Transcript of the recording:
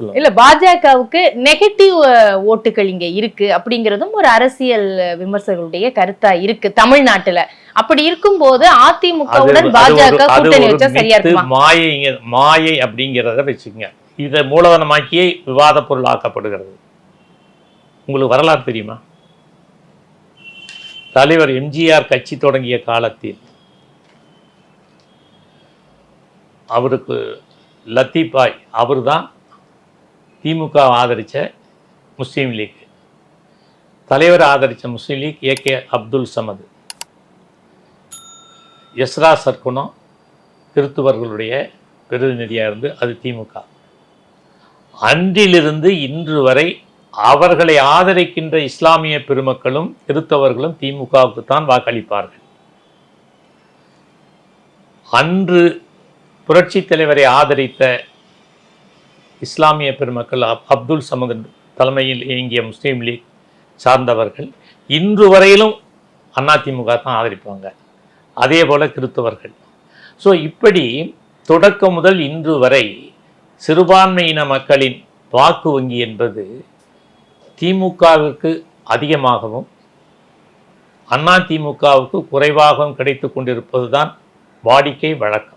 இல்ல பாஜகவுக்கு நெகட்டிவ் ஓட்டுகள் இங்க இருக்கு அப்படிங்கறதும் ஒரு அரசியல் விமர்சகர்களுடைய கருத்தா இருக்கு தமிழ்நாட்டுல. அப்படி இருக்கும்போது அதிமுகவுடன் அது- அது பாஜக கூட்டணி வச்சா சரியா மித்து, இருக்குமா? மாயை மாயை அப்படிங்கிறத வச்சுக்கங்க. இதை மூலதனமாக்கியே விவாத பொருள் ஆக்கப்படுகிறது. உங்களுக்கு வரலாறு தெரியுமா? தலைவர் எம்ஜிஆர் கட்சி தொடங்கிய காலத்தில் அவருக்கு லத்தீபாய் அவர்தான் திமுக ஆதரித்த முஸ்லீம் லீக். தலைவர் ஆதரித்த முஸ்லீம் league A K Abdul Samad. Ezra Sargunam கிறித்துவர்களுடைய பிரதிநிதியாக இருந்து அது திமுக. அன்றிலிருந்து இன்று வரை அவர்களை ஆதரிக்கின்ற இஸ்லாமிய பெருமக்களும் கிறித்தவர்களும் திமுகவுக்கு தான் வாக்களிப்பார்கள். அன்று புரட்சி தலைவரை ஆதரித்த இஸ்லாமிய பெருமக்கள் அப்- அப்துல் சமது தலைமையில் இயங்கிய முஸ்லீம் லீக் சார்ந்தவர்கள் இன்று வரையிலும் அதிமுக தான் ஆதரிப்பாங்க. அதே போல கிறித்தவர்கள். ஸோ இப்படி தொடக்கம் முதல் இன்று வரை சிறுபான்மையின மக்களின் வாக்கு வங்கி என்பது திமுகவிற்கு அதிகமாகவும் அதிமுகவுக்கு குறைவாகவும் கிடைத்து கொண்டிருப்பது தான் வாடிக்கை வழக்கம்.